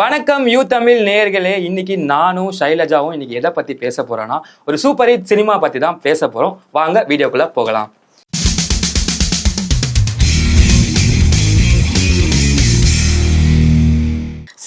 வணக்கம் யூ தமிழ் நேயர்களே. இன்னைக்கு நானும் ஷைலஜாவும் இன்னைக்கு எதை பத்தி பேச போறோம்னா ஒரு சூப்பர் ஹிட் சினிமா பத்தி தான் பேச போறோம். வாங்க வீடியோக்குள்ள போகலாம்.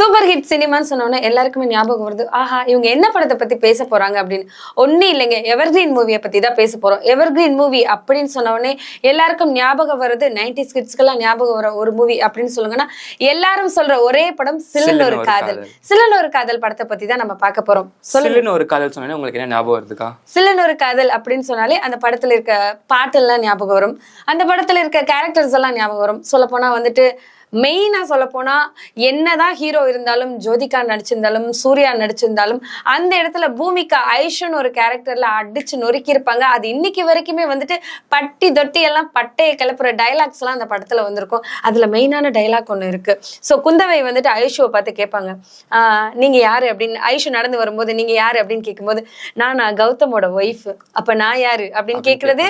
சூப்பர் ஹிட் சினிமான்னு சொன்னோன்னே எல்லாருக்குமே ஞாபகம் வருது. ஆஹா இவங்க என்ன படத்தை பத்தி பேச போறாங்க அப்படின்னு. ஒன்னும் இல்லைங்க எவர்கிரீன் மூவியை பத்தி தான் பேச போறோம். எவர்கிரீன் மூவி அப்படின்னு சொன்ன உடனே எல்லாருக்கும் ஞாபகம் வருது. நைன்டி கிட்ஸ்க்கெல்லாம் ஞாபகம் வர ஒரு மூவி அப்படின்னு சொல்லுங்கன்னா எல்லாரும் சொல்ற ஒரே படம் சில்லுன்னு ஒரு காதல். சில்லுன்னு ஒரு காதல் படத்தை பத்தி தான் நம்ம பார்க்க போறோம். சில்லுன்னு ஒரு காதல் சொன்னேன் உங்களுக்கு என்ன ஞாபகம் வருதுக்கா? சில்லுன்னு ஒரு காதல் அப்படின்னு சொன்னாலே அந்த படத்துல இருக்க பாட்டெல்லாம் ஞாபகம் வரும். அந்த படத்துல இருக்க கேரக்டர்ஸ் எல்லாம் ஞாபகம் வரும். சொல்ல போனா வந்துட்டு மெயினா சொல்ல போனா என்னதான் ஹீரோ இருந்தாலும் ஜோதிகா நடிச்சிருந்தாலும் சூர்யா நடிச்சிருந்தாலும் அந்த இடத்துல பூமிகா ஐஷுன்னு ஒரு கேரக்டர்ல அடிச்சு நொறுக்கி இருப்பாங்க அது இன்னைக்கு வரைக்குமே வந்துட்டு பட்டி தொட்டி எல்லாம் பட்டையை கிளப்புற டைலாக்ஸ் எல்லாம் அந்த படத்துல வந்திருக்கும். அதுல மெயினான டைலாக் ஒண்ணு இருக்கு. சோ குந்தவை வந்துட்டு ஐஷுவை பார்த்து கேட்பாங்க. ஆஹ் நீங்க யாரு? அப்படின்னு ஐஷு நடந்து வரும்போது நீங்க யாரு? அப்படின்னு கேட்கும்போது நான் நான் கௌதமோட ஒய்ஃப் அப்ப நான் யாரு? அப்படின்னு கேக்குறது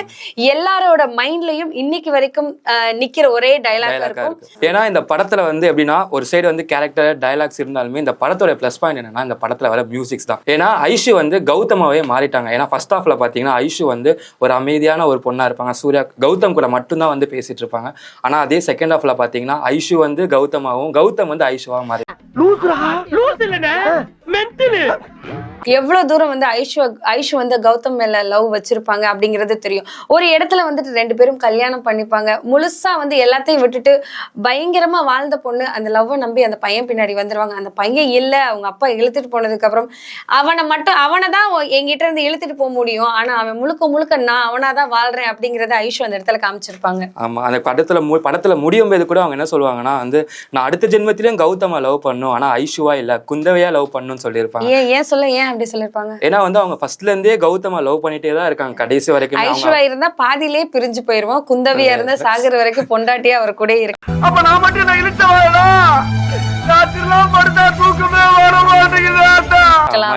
எல்லாரோட மைண்ட்லயும் இன்னைக்கு வரைக்கும் நிக்கிற ஒரே டைலாக் இருக்கும். இருக்கு. ஆனால் இந்த படத்தில் வந்து எப்படின்னா ஒரு சைடு வந்து கேரக்டர் டைலாக்ஸ் இருந்தாலுமே இந்த படத்தோட ப்ளஸ் பாயிண்ட் என்னன்னா இந்த படத்தில் வர மியூசிக்ஸ் தான். ஏன்னா ஐஷு வந்து கௌதமாவே மாறிட்டாங்க. ஏன்னா ஃபர்ஸ்ட் ஆஃப்ல பார்த்தீங்கன்னா ஐஷு வந்து ஒரு அமைதியான ஒரு பொண்ணாக இருப்பாங்க. சூர்யா கௌதம் கூட மட்டும்தான் வந்து பேசிட்டு இருப்பாங்க. ஆனால் அதே செகண்ட் ஆஃப்ல பார்த்தீங்கன்னா ஐஷு வந்து கௌதமாவும் கௌதம் வந்து ஐஷுவாக மாறி எவ்வளவு தூரம் வந்து ஐஷு ஐஷு வந்து கௌதம் மேல லவ் வச்சிருப்பாங்க அப்படிங்கிறது தெரியும். ஒரு இடத்துல வந்துட்டு ரெண்டு பேரும் கல்யாணம் பண்ணிப்பாங்க. முழுசா வந்து எல்லாத்தையும் விட்டுட்டு பயங்கரமா வாழ்ந்த பொண்ணு அந்த லவ்வை நம்பி அந்த பையன் பின்னாடி வந்துருவாங்க. அந்த பையன் இல்ல அவங்க அப்பா இழுத்துட்டு போனதுக்கு அப்புறம் அவனை மட்டும் அவனை தான் என்கிட்ட இருந்து இழுத்துட்டு போக முடியும். ஆனா அவன் முழுக்க முழுக்க நான் அவனா தான் வாழ்றேன் அப்படிங்கறத ஐஷு அந்த இடத்துல காமிச்சிருப்பாங்க. ஆமா அந்த படத்துல மு படத்துல முடியும் போது கூட அவங்க என்ன சொல்லுவாங்கன்னா வந்து நான் அடுத்த ஜென்மத்திலயும் கௌதமா லவ் பண்ணும். ஆனா ஐஷுவா இல்ல குந்தவையா லவ் பண்ணுன்னு சொல்லியிருப்பாங்க. ஏன் ஏன் சொல்ல ஏன் அப்படி சொல்லிருப்பாங்க ஏன்னா வந்து அவங்க ஃபர்ஸ்ட்ல இருந்தே கௌதமா லவ் பண்ணிட்டே தான் இருக்காங்க கடைசி வரைக்கும் ஐஸ்வர்யா இருந்தா பாதியிலே பிரிஞ்சு போயிருவோம் குந்தவியா இருந்தா சாகுற வரைக்கும் பொண்டாட்டியா அவர் கூட இருக்கு. அப்ப நான் மட்டும் என்ன இழுத்த வரடா ராத்திரிலாம் படுத்தா தூக்கமே வர மாட்டேங்குது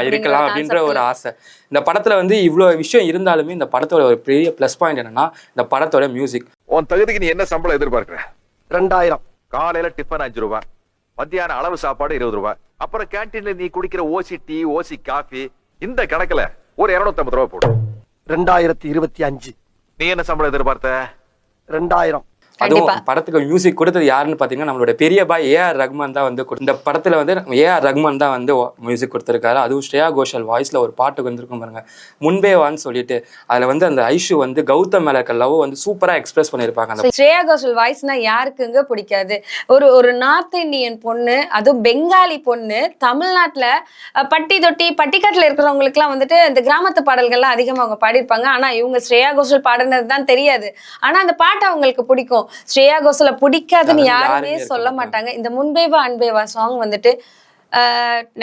இருக்கலாம் அப்படின்ற ஒரு ஆசை. இந்த படத்துல வந்து இவ்வளவு விஷயம் இருந்தாலுமே இந்த படத்தோட ஒரு பெரிய ப்ளஸ் பாயிண்ட் என்னன்னா இந்த படத்தோட மியூசிக் உன் தகுதிக்கு நீ என்ன சம்பளம் எதிர்பார்க்கிற? ரெண்டாயிரம். காலையில டிஃபன் அஞ்சு ரூபாய் மத்தியானம் அளவு சாப்பாடு இருபது ரூபாய். அப்புறம் கேன்டீன்ல நீ குடிக்கிற ஓசி டீ ஓசி காஃபி இந்த கணக்குல ஒரு இருநூத்தி ஐம்பது ரூபாய் போடும் ரெண்டாயிரத்தி இருபத்தி அஞ்சு. நீ என்ன சம்பளம் எதிர்பார்த்த? ரெண்டாயிரம். அதுவும். படத்துக்கு மியூசிக் கொடுத்தது யாருன்னு பாத்தீங்கன்னா நம்மளோட பெரிய பாய் ஏஆர் ரஹ்மான் தான் வந்து இந்த படத்துல வந்து ஏஆர் ரஹ்மான் தான் வந்து மியூசிக் கொடுத்திருக்காரு. அதுவும் ஸ்ரேயா கோஷல் வாய்ஸ்ல ஒரு பாட்டு வந்திருக்கும் பாருங்க. முன்பே வான்னு சொல்லிட்டு அதுல வந்து அந்த ஐஷு வந்து கௌதம் மேல லவ் வந்து சூப்பரா எக்ஸ்பிரஸ் பண்ணிருப்பாங்க அந்த ஸ்ரேயா கோஷல் வாய்ஸ்னா யாருக்குங்க பிடிக்காது? ஒரு ஒரு நார்த் இந்தியன் பொண்ணு அதுவும் பெங்காலி பொண்ணு தமிழ்நாட்டுல பட்டி தொட்டி பட்டிக்காட்டுல இருக்கிறவங்களுக்குலாம் வந்துட்டு இந்த கிராமத்து பாடல்கள்லாம் அதிகமா அவங்க பாடியிருப்பாங்க. ஆனா இவங்க ஸ்ரேயா கோஷல் பாடினது தான் தெரியாது. ஆனா அந்த பாட்டு அவங்களுக்கு பிடிக்கும். ஸ்ரேயா கோஷலை பிடிக்காதுன்னு யாருமே சொல்ல மாட்டாங்க. இந்த முன்பேவா அன்பேவா சாங் வந்துட்டு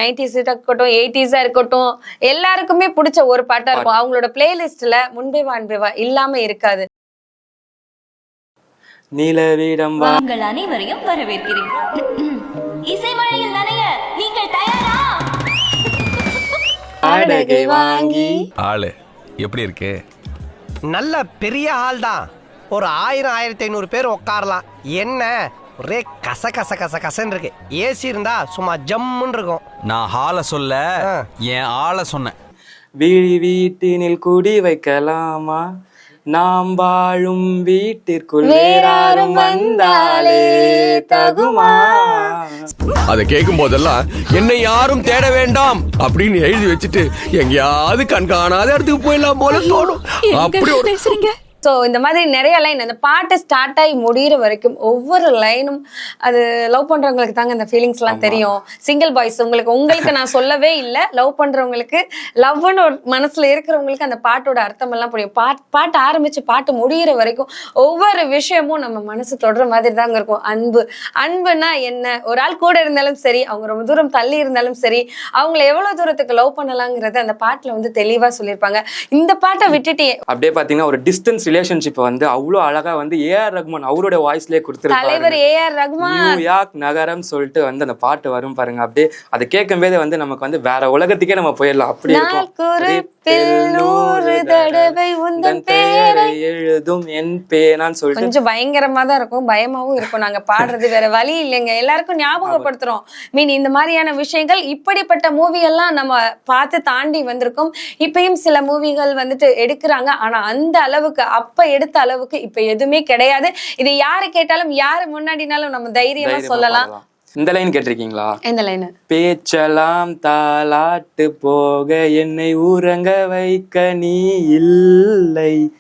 நைன்டிஸ் இருக்கட்டும் எயிட்டிஸா இருக்கட்டும் எல்லாருக்குமே பிடிச்ச ஒரு பாட்டா இருக்கும். அவங்களோட பிளேலிஸ்ட்ல முன்பேவா அன்பேவா இல்லாம இருக்காது. நிலவிடம் உங்கள் அனைவரையும் வரவேற்கிறேன். இசை மழையில் நனைய நீங்கள் தயாரா? வாங்கி. ஆளு எப்படி இருக்கு? நல்ல பெரிய ஹால் தான் ஒரு ஆயிரம் ஆயிரத்தி ஐநூறு பேர் உட்காரலாம் என்ன? ஒரே கச கச கச கசன்னு இருக்கு. ஏசி இருந்தா சும்மா ஜம்முன்னு இருக்கும். நான் ஹால சொல்ல. என் ஆளை சொன்னேன். வீழி வீட்டினில் குடி வைக்கலாமா? நாம் வாழும் வீட்டிற்குள் வேறாரும் வந்தாலே தகுமா? அதை கேட்கும் போதெல்லாம் என்னை யாரும் தேட வேண்டாம் அப்படின்னு எழுதி வச்சுட்டு எங்கேயாவது கண்காணாத இடத்துக்கு போயிடலாம் போல தோணும். அப்படி ஒரு ஸோ இந்த மாதிரி நிறைய லைன் அந்த பாட்டு ஸ்டார்ட் ஆகி முடியிற வரைக்கும் ஒவ்வொரு லைனும் அது லவ் பண்றவங்களுக்கு தாங்க அந்த ஃபீலிங்ஸ் எல்லாம் தெரியும். சிங்கிள் பாய்ஸ் உங்களுக்கு உங்களுக்கு நான் சொல்லவே இல்லை. லவ் பண்றவங்களுக்கு லவ்னு ஒரு மனசுல இருக்கிறவங்களுக்கு அந்த பாட்டோட அர்த்தம் எல்லாம் புரியும். பாட் பாட்டு ஆரம்பிச்சு பாட்டு முடியிற வரைக்கும் ஒவ்வொரு விஷயமும் நம்ம மனசு தொடர மாதிரி தாங்க இருக்கும். அன்பு. அன்புனா என்ன? ஒரு ஆள் கூட இருந்தாலும் சரி அவங்க ரொம்ப தூரம் தள்ளி இருந்தாலும் சரி அவங்கள எவ்வளவு தூரத்துக்கு லவ் பண்ணலாங்கிறத அந்த பாட்டுல வந்து தெளிவா சொல்லியிருப்பாங்க. இந்த பாட்டை விட்டுட்டு அப்படியே பாத்தீங்கன்னா ஒரு டிஸ்டன்ஸ் ரிலேஷன்ஷிப் வந்து அவ்வளவு அழகா வந்து ஏஆர் ரஹ்மான் அவருடைய வாய்ஸ்லயே தலைவர் ரகுமான். நியூயார்க் நகரம் சொல்லிட்டு வந்து அந்த பாட்டு வரும் பாருங்க. அப்படியே அதை கேட்கும் போது வந்து நமக்கு வந்து வேற உலகத்துக்கே நம்ம போயிடலாம். அப்படி இருக்கும். தடவை உந்தன் பேரை எழுதும் என் பேனான்னு சொல்லிட்டு கொஞ்சம் பயங்கரமா தான் இருக்கும் பயமாவும் இருக்கும். நாங்க பாடுறது வேற வழி இல்லைங்க. எல்லாருக்கும் ஞாபகப்படுத்துறோம். மீன் இந்த மாதிரியான விஷயங்கள் இப்படிப்பட்ட மூவி எல்லாம் நம்ம பார்த்து தாண்டி வந்திருக்கோம். இப்பயும் சில மூவிகள் வந்துட்டு எடுக்கிறாங்க. ஆனா அந்த அளவுக்கு அப்ப எடுத்த அளவுக்கு இப்ப எதுவுமே கிடையாது. இது யாரு கேட்டாலும் யாரு முன்னாடினாலும் நம்ம தைரியமா சொல்லலாம். இந்த லைன் கேட்டிருக்கீங்களா? எந்த லைனு பேச்சலாம் தாலாட்டு போக என்னை உறங்க வைக்க நீ இல்லை.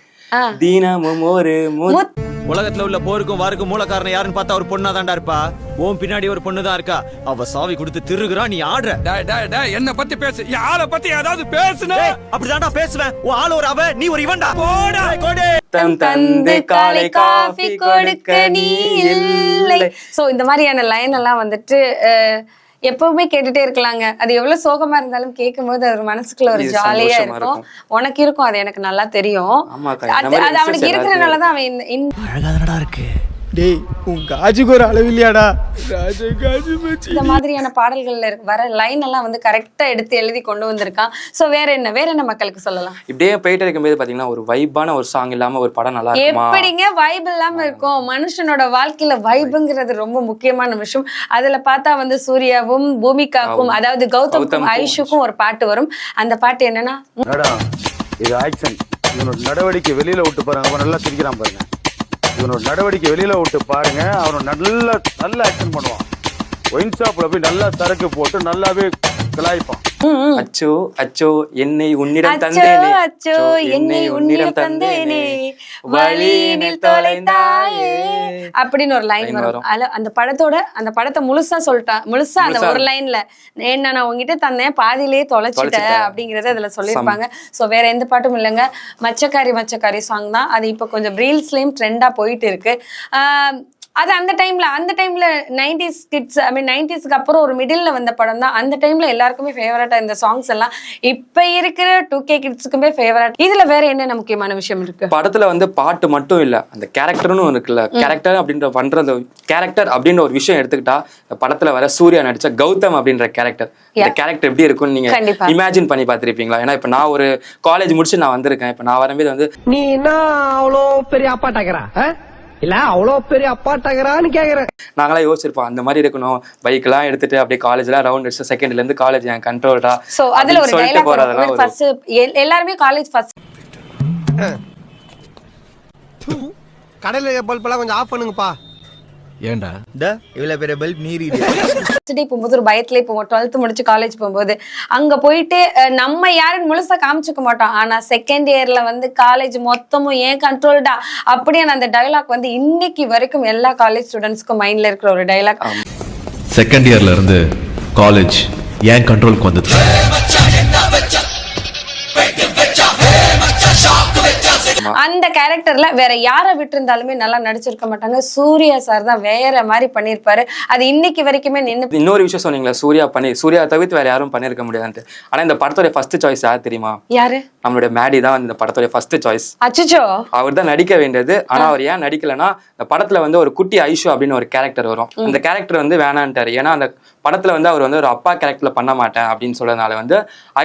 தினமும் ஒரு மு- உலகத்துல உள்ள போருக்கும் வாருக்கும் மூல காரணம் யாருன்னு பார்த்தா ஒரு பொண்ணா தான்டா இருப்பா. உன் பின்னாடி ஒரு பொண்ணு தான் இருக்கா. அவ சாவி கொடுத்து திருகுறா நீ ஆடுற. என்ன பத்தி பேசு. யார பத்தி ஏதாவது பேசுன? அப்படிதான்டா பேசுவேன். உன் ஆள் ஒரு அவ நீ ஒரு இவன்டா. போடா. கோடே தம் தந்து காலை காஃபி கொடுக்க நீ இல்லை. சோ இந்த மாதிரியான லைன் எல்லாம் வந்துட்டு அஹ், எப்பவுமே கேட்டுட்டே இருக்கலாங்க. அது எவ்வளவு சோகமா இருந்தாலும் கேட்கும்போது அது ஒரு மனசுக்குள்ள ஒரு ஜாலியா இருக்கும். உனக்கு இருக்கும் அது எனக்கு நல்லா தெரியும். அது அவனுக்கு இருக்கிறனாலதான் அவன் அழகாதனடா இருக்கு. டேய் உன் காஜுக்கு ஒரு அளவு இல்லையாடா? ராஜா காஜு மச்சி. இந்த மாதிரியான பாடல்கள்ல இருக்க- வர லைன் எல்லாம் வந்து கரெக்டா எடுத்து எழுதி கொண்டு வந்திருக்கான். சோ வேற என்ன? வேற என்ன மக்களுக்கு சொல்லலாம்? இப்படியே போயிட்டு இருக்கும்போது பாத்தீங்கன்னா ஒரு வைபான ஒரு சாங் இல்லாம ஒரு படம் நல்லா இருக்குமா? எப்படிங்க வைப் இல்லாம இருக்கும்? மனுஷனோட வாழ்க்கையில வைபுங்கிறது ரொம்ப முக்கியமான விஷயம். அதுல பார்த்தா வந்து சூர்யாவும் பூமிகாக்கும் அதாவது கௌதம்க்கும் கௌதம்க்கும் ஐஷுக்கும் ஒரு பாட்டு வரும். அந்த பாட்டு என்னன்னா மேடம் இது ஆக்ஷன் இவனோட நடவடிக்கை வெளியில விட்டு பாருங்க அவன் நல்லா சிரிக்கிறான் பாருங்க. இவனோட நடவடிக்கை வெளியில விட்டு பாருங்க. அவன் நல்ல நல்ல ஆக்ஷன் பண்ணுவான். ஒயின் ஷாப்ல போய் நல்லா சரக்கு போட்டு நல்லாவே கலாய்ப்பான் அச்சோ அச்சோ என்னை உன்னிடம் அச்சோ தந்தேனே. அச்சோ என்னை உன்னிடம் தந்தேனே. வழியினில் தொலைந்தாயே. அப்படின்னு ஒரு லைன் வரும். அதுல அந்த படத்தோட அந்த படத்தை முழுசா சொல்லிட்டான் முழுசா அந்த. ஒரு லைன்ல என்ன நான் உங்ககிட்ட தந்தேன் பாதியிலேயே தொலைச்சிட்டேன் தொலைச்சிட்டேன். அப்படிங்கறத அதுல சொல்லியிருப்பாங்க. சோ வேற எந்த பாட்டும் இல்லைங்க. மச்சக்காரி மச்சக்காரி சாங் தான். அது இப்போ கொஞ்சம் ரீல்ஸ்லயும் ட்ரெண்டா போயிட்டு இருக்கு. ஆஹ் அது அந்த டைம்ல அந்த டைம்ல நைன்டிஸ் கிட்ஸ் ஐ மீன் நைன்டிஸ்க்கு அப்புறம் ஒரு மிடில்ல வந்த படம் தான். அந்த டைம்ல எல்லாருக்குமே ஃபேவரட்டா இந்த சாங்ஸ் எல்லாம் இப்ப இருக்கிற டூ கே கிட்ஸுக்குமே ஃபேவரட் இதுல வேற என்னென்ன முக்கியமான விஷயம் இருக்கு? படத்துல வந்து பாட்டு மட்டும் இல்ல அந்த கேரக்டர்னு இருக்குல்ல. கேரக்டர் அப்படின்ற பண்றது கேரக்டர் அப்படின்ற ஒரு விஷயம் எடுத்துக்கிட்டா படத்துல வர சூர்யா நடிச்ச கௌதம் அப்படின்ற கேரக்டர் இந்த. கேரக்டர் எப்படி இருக்கும்னு நீங்க. இமேஜின் பண்ணி பார்த்திருப்பீங்களா? ஏன்னா இப்ப நான் ஒரு காலேஜ் முடிச்சு நான் வந்திருக்கேன். இப்ப நான் வரும்போது வந்து நீ என்ன அவ்வளோ பெரிய அப்பாட்டாக்கிறா இல்ல அவ்வளோ பெரிய அப்பாட்டாக்கிறான்னு கேக்குறேன். நாங்களாம் யோசிச்சிருப்போம் அந்த மாதிரி இருக்கணும். பைக் எல்லாம் எடுத்துட்டு அப்படியே காலேஜ்லாம் ரவுண்ட் அடிச்சு செகண்ட்ல இருந்து காலேஜ் என் கண்ட்ரோல்டா சோ அதுல ஒரு டைலாக் போறதெல்லாம் ஃபர்ஸ்ட் எல்லாருமே காலேஜ் ஃபர்ஸ்ட் கடையில பல்பெல்லாம் கொஞ்சம் ஆஃப் பண்ணுங்கப்பா. ஏன்டா? இவ்வளவு பெரிய பல்ப் நீரி ஃபர்ஸ்ட் டே போகும்போது ஒரு பயத்துல போவோம். டுவெல்த் முடிச்சு காலேஜ் போகும்போது. அங்க போயிட்டு நம்ம யாருன்னு முழுசா காமிச்சுக்க மாட்டோம். ஆனா செகண்ட் இயர்ல வந்து காலேஜ் மொத்தமும் ஏன் கண்ட்ரோல்டா அப்படியான அந்த டயலாக் வந்து இன்னைக்கு வரைக்கும் எல்லா காலேஜ் ஸ்டூடெண்ட்ஸ்க்கும் மைண்ட்ல இருக்கிற ஒரு டயலாக் செகண்ட் இயர்ல இருந்து காலேஜ் ஏன் கண்ட்ரோலுக்கு வந்தது? அந்த கேரக்டர்ல வேற யாரை விட்டிருந்தாலுமே நல்லா நடிச்சிருக்க மாட்டாங்க. சூர்யா சார் தான் வேற மாதிரி பண்ணிருப்பாரு அது இன்னைக்கு வரைக்குமே நின்னு இன்னொரு விஷயம் சொன்னீங்களா சூர்யா பண்ணி சூர்யா தவிர்த்து வேற யாரும் பண்ணிருக்க முடியாதுன்ட்டு. ஆனா இந்த படத்தோட ஃபர்ஸ்ட் சாய்ஸ் யார் தெரியுமா? யாரு? நம்மளுடைய மேடி தான் இந்த படத்தோட ஃபர்ஸ்ட் சாய்ஸ் அச்சுச்சோ. அவர் தான் நடிக்க வேண்டியது. ஆனா அவர் ஏன் நடிக்கலன்னா இந்த படத்துல வந்து ஒரு குட்டி ஐஷு அப்படின்னு ஒரு கேரக்டர் வரும். அந்த கேரக்டர் வந்து வேணான்ட்டாரு. ஏன்னா அந்த படத்துல வந்து அவர் வந்து ஒரு அப்பா கேரக்டர்ல பண்ண மாட்டேன் அப்படின்னு சொல்றதுனால வந்து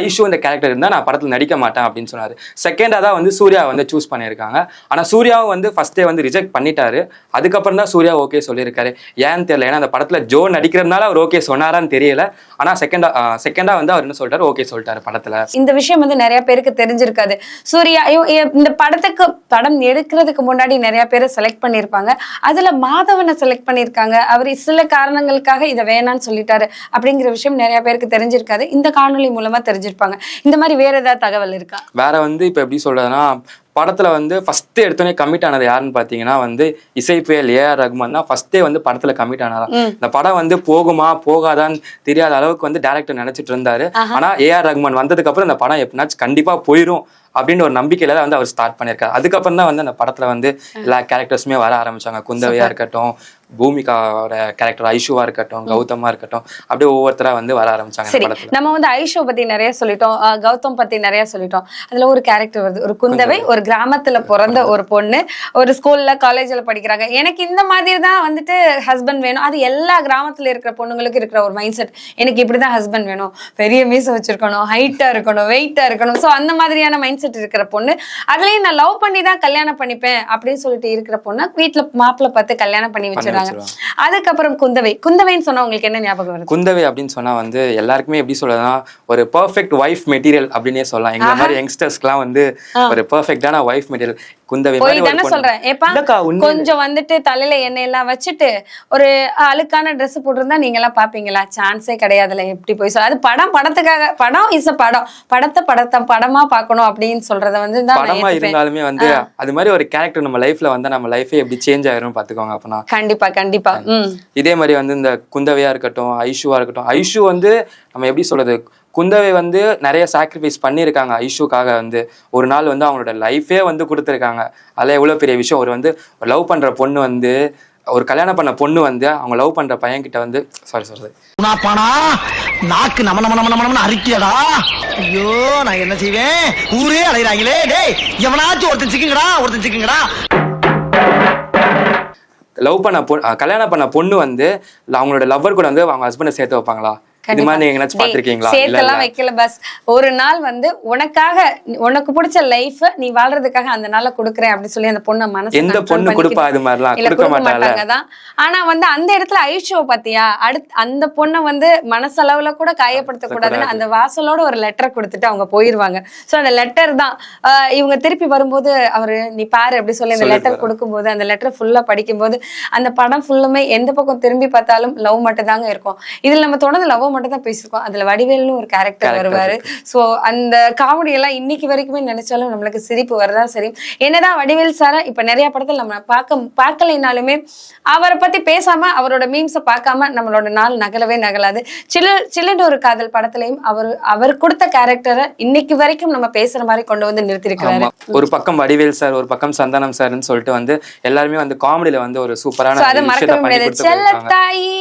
ஐஷு இந்த கேரக்டர் இருந்தா நான் படத்துல நடிக்க மாட்டேன் அப்படின்னு சொன்னாரு. செகண்டா தான் வந்து சூர்யா வந்து சூஸ் பண்ணியிருக்காங்க. ஆனா சூர்யாவும் வந்து ஃபர்ஸ்டே வந்து ரிஜெக்ட் பண்ணிட்டாரு. அதுக்கப்புறம் தான் சூர்யா ஓகே சொல்லியிருக்காரு. ஏன்னு தெரியல. ஏன்னா அந்த படத்துல ஜோ நடிக்கிறதுனால அவர் ஓகே சொன்னாரான்னு தெரியல. ஆனா செகண்டா செகண்டா வந்து அவர் என்ன சொல்லிட்டாரு ஓகே சொல்லிட்டாரு படத்துல. இந்த விஷயம் வந்து நிறைய பேருக்கு தெரிஞ்சிருக்காது. சூர்யா இந்த படத்துக்கு படம் எடுக்கிறதுக்கு முன்னாடி நிறைய பேரை செலக்ட் பண்ணியிருப்பாங்க. அதுல மாதவனை செலக்ட் பண்ணியிருக்காங்க. அவர் சில காரணங்களுக்காக இதை வேணாம்னு சொல்லிட்டாரு அப்படிங்கிற விஷயம் நிறைய பேருக்கு தெரிஞ்சிருக்காது. இந்த காணொளி மூலமா தெரிஞ்சிருப்பாங்க. இந்த மாதிரி வேற ஏதாவது தகவல் இருக்கா? வேற வந்து இப்ப எப்படி சொல்றதுன்னா படத்துல வந்து ஃபர்ஸ்ட் எடுத்தோடனே கமிட் ஆனது யாருன்னு பாத்தீங்கன்னா வந்து இசைப்புயல் ஏஆர் ரகுமான் தான். ஃபர்ஸ்டே வந்து படத்துல கமிட் ஆனதா இந்த படம் வந்து போகுமா போகாதான்னு தெரியாத அளவுக்கு வந்து டேரக்டர் நினைச்சிட்டு இருந்தாரு. ஆனா ஏஆர் ரகுமான் வந்ததுக்கு அப்புறம் இந்த படம் எப்படினாச்சும் கண்டிப்பா போயிரும். அப்படின்னு ஒரு நம்பிக்கையில தான் வந்து அவர் ஸ்டார்ட் பண்ணியிருக்காரு. அதுக்கப்புறம் தான் வந்து அந்த படத்துல வந்து எல்லா கேரக்டர்ஸுமே வர ஆரம்பிச்சாங்க. குந்தவையா இருக்கட்டும் பூமிகாவோட கேரக்டர் ஐஷுவா இருக்கட்டும் கௌதமா இருக்கட்டும் அப்படியே ஒவ்வொருத்தரா வந்து வர ஆரம்பிச்சாங்க சரி நம்ம வந்து ஐஷோ பத்தி நிறைய சொல்லிட்டோம். கௌதம் பத்தி நிறைய சொல்லிட்டோம். அதுல ஒரு கேரக்டர் வருது. ஒரு குந்தவை ஒரு கிராமத்துல பிறந்த ஒரு பொண்ணு. ஒரு ஸ்கூல்ல காலேஜ்ல படிக்கிறாங்க. எனக்கு இந்த மாதிரி தான் வந்துட்டு ஹஸ்பண்ட் வேணும். அது எல்லா கிராமத்துல இருக்கிற பொண்ணுங்களுக்கு இருக்கிற ஒரு மைண்ட் செட் எனக்கு இப்படிதான் ஹஸ்பண்ட் வேணும். பெரிய மீச வச்சிருக்கணும். ஹைட்டா இருக்கணும் வெயிட்டா இருக்கணும். சோ அந்த மாதிரியான மைண்ட் செட் இருக்கிற பொண்ணு அதுலயும் நான் லவ் பண்ணி தான் கல்யாணம் பண்ணிப்பேன் அப்படின்னு சொல்லிட்டு இருக்கிற பொண்ணு வீட்டுல மாப்பிள்ளை பார்த்து கல்யாணம் பண்ணி வச்சிடறாங்க. அதுக்கப்புறம் குந்தவை. குந்தவைன்னு சொன்னா உங்களுக்கு என்ன ஞாபகம் வருது? குந்தவை அப்படின்னு சொன்னா வந்து எல்லாருக்குமே எப்படி சொல்றதுன்னா ஒரு பெர்ஃபெக்ட் ஒய்ஃப் மெட்டீரியல் அப்படின்னே சொல்லலாம். எங்களை மாதிரி யங்ஸ்டர்ஸ்க்குலாம் வந்து ஒரு பெர்ஃபெக்டான ஒய்ஃப் மெட்டீரியல் குந்தவை போய் தானே. சொல்றேன். ஏப்பா. கொஞ்சம் வந்துட்டு தலையில எண்ணெய் எல்லாம் வச்சுட்டு ஒரு அழுக்கான Dress போட்டிருந்தா நீங்க எல்லாம் பாப்பீங்களா? சான்ஸே கிடையாதுல எப்படி போய் சொல்ல அது படம் படத்துக்காக படம் இஸ் படம். படத்தை படத்தை படமா பார்க்கணும் அப்படின்னு சொல்றத வந்து படமா. இருந்தாலுமே வந்து அது மாதிரி ஒரு கேரக்டர் நம்ம லைஃப்ல வந்து நம்ம லைஃபே எப்படி சேஞ்ச் ஆயிரும் பாத்துக்கோங்க அப்பனா. கண்டிப்பா கண்டிப்பா. இதே மாதிரி வந்து இந்த குந்தவையா இருக்கட்டும் ஐஷுவா இருக்கட்டும் ஐஷு வந்து நம்ம எப்படி சொல்றது குந்தவை வந்து நிறைய சாக்ரிஃபைஸ் பண்ணியிருக்காங்க ஐஷுக்காக வந்து. ஒரு நாள் வந்து அவங்களோட லைஃபே வந்து கொடுத்துருக்காங்க. அதில் எவ்வளோ பெரிய விஷயம் ஒரு வந்து லவ் பண்ற பொண்ணு வந்து ஒரு கல்யாணம் பண்ண பொண்ணு வந்து அவங்க லவ் பண்ற பையன் கிட்ட வந்து சாரி சொல்றது பானா நாக்கு நம நம நம நம நம அரிக்கியடா? ஐயோ நான் என்ன செய்வேன்? ஊரே அலைகிறாங்களே டேய் எவனாச்சும் ஒருத்தன் சிக்குங்கடா ஒருத்தன் சிக்குங்கடா. லவ் பண்ண பொண்ணு கல்யாணம் பண்ண பொண்ணு வந்து அவங்களோட லவ்வர் கூட வந்து அவங்க ஹஸ்பண்டை சேர்த்து வைப்பாங்களா? இது மாதிரி சேர்த்தெல்லாம் வைக்கல பஸ் ஒரு நாள் வந்து உனக்காக உனக்கு பிடிச்ச லைஃப் நீ வாழ்றதுக்காக அந்த நாளை கொடுக்குறேன் அப்படின்னு சொல்லி அந்த பொண்ணை மனசு எந்த control பொண்ணு கொடுப்பா பண்ணிக்கிது. இது மாதிரிலாம்? இல்ல, கொடுக்க கொடுக்க மாட்டாள? மாட்டாங்க தான் ஆனா வந்து அந்த இடத்துல ஐஷோ பாத்தியா அடுத்து அந்த பொண்ணை வந்து மனசளவுல கூட காயப்படுத்த கூடாதுன்னு அந்த வாசலோட ஒரு லெட்டர் கொடுத்துட்டு அவங்க போயிருவாங்க. சோ அந்த லெட்டர் தான். இவங்க திருப்பி வரும்போது அவரு நீ பாரு அப்படி சொல்லி அந்த லெட்டர் கொடுக்கும்போது அந்த லெட்டர் ஃபுல்லா படிக்கும்போது அந்த படம் ஃபுல்லுமே எந்த பக்கம் திரும்பி பார்த்தாலும் லவ் மட்டும் தாங்க இருக்கும். இதுல நம்ம தொடர்ந்து லவ் மட்டும் தான் பேசியிருக்கோம். அதுல வடிவேல்னு ஒரு கேரக்டர் வருவாரு. சோ அந்த காமெடி எல்லாம் இன்னைக்கு வரைக்குமே நினைச்சாலும் நம்மளுக்கு சிரிப்பு வரதான் சரி என்னதான் வடிவேல் சார இப்ப நிறைய படத்துல நம்ம பார்க்க பார்க்கலைனாலுமே அவரை பத்தி பேசாம அவரோட மீம்ஸை பார்க்காம நம்மளோட நாள் நகலவே நகலாது. சில்லு சில்லுன்னு ஒரு காதல் படத்துலயும் அவர் அவர் கொடுத்த கேரக்டரை இன்னைக்கு வரைக்கும் நம்ம பேசுற மாதிரி கொண்டு வந்து நிறுத்திருக்கிறாரு ஆமா. ஒரு பக்கம் வடிவேல் சார் ஒரு பக்கம் சந்தானம் சார்னு சொல்லிட்டு வந்து எல்லாருமே வந்து காமெடியில வந்து ஒரு சூப்பரான அதை மறக்கவே முடியாது. செல்ல. தாயி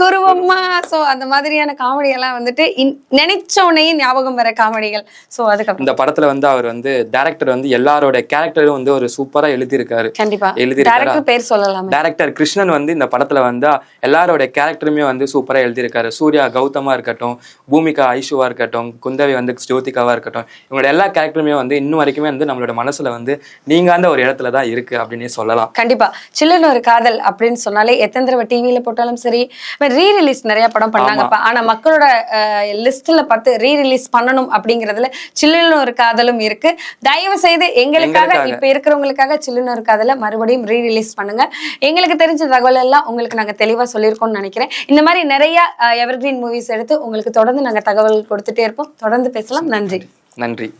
குருவம்மா. சோ அந்த மாதிரியான காமெடி எல்லாம் வந்துட்டு இன்- நினைச்ச உடனே ஞாபகம் வர காமெடிகள். சோ அதுக்கப்புறம் இந்த படத்துல வந்து அவர் வந்து டைரக்டர் வந்து எல்லாரோட கேரக்டரும் வந்து ஒரு சூப்பரா எழுதியிருக்காரு. கண்டிப்பா. எழுதியிருக்காரா? டேரக்டர் பேர் சொல்லலாமே. டைரக்டர் கிருஷ்ணன் வந்து இந்த படத்துல வந்து எல்லாரோட கேரக்டருமே வந்து சூப்பரா எழுதியிருக்காரு. சூர்யா கௌதமா இருக்கட்டும் பூமிகா ஐஷுவா இருக்கட்டும் குந்தவி வந்து ஜோதிகாவா இருக்கட்டும் இவங்களோட எல்லா கேரக்டருமே வந்து இன்னும் வரைக்குமே வந்து நம்மளோட மனசுல வந்து நீங்காந்த ஒரு இடத்துல தான் இருக்கு அப்படின்னே சொல்லலாம். கண்டிப்பா. சில்லுன்னு ஒரு காதல் அப்படின்னு சொன்னாலே எத்தனை தடவை டிவியில போட்டாலும் சரி ரீ ரிலீஸ் நிறைய படம் பண்ணாங்கப்பா ஆனா மக்களோட லிஸ்ட்ல பார்த்து ரீ ரிலீஸ் பண்ணணும் அப்படிங்கறதுல சில்லுன்னு ஒரு காதலும் இருக்கு. தயவு செய்து எங்களுக்காக. இப்ப இருக்கிறவங்களுக்காக சில்லுன்னு ஒரு காதலை மறுபடியும் ரீ ரிலீஸ் பண்ணுங்க. எங்களுக்கு தெரிஞ்ச தகவல் எல்லாம் உங்களுக்கு நாங்க தெளிவா சொல்லியிருக்கோம்னு நினைக்கிறேன். இந்த மாதிரி நிறைய எவர்கிரீன் மூவிஸ் எடுத்து உங்களுக்கு தொடர்ந்து நாங்க தகவல் கொடுத்துட்டே இருப்போம். தொடர்ந்து பேசலாம். நன்றி. நன்றி.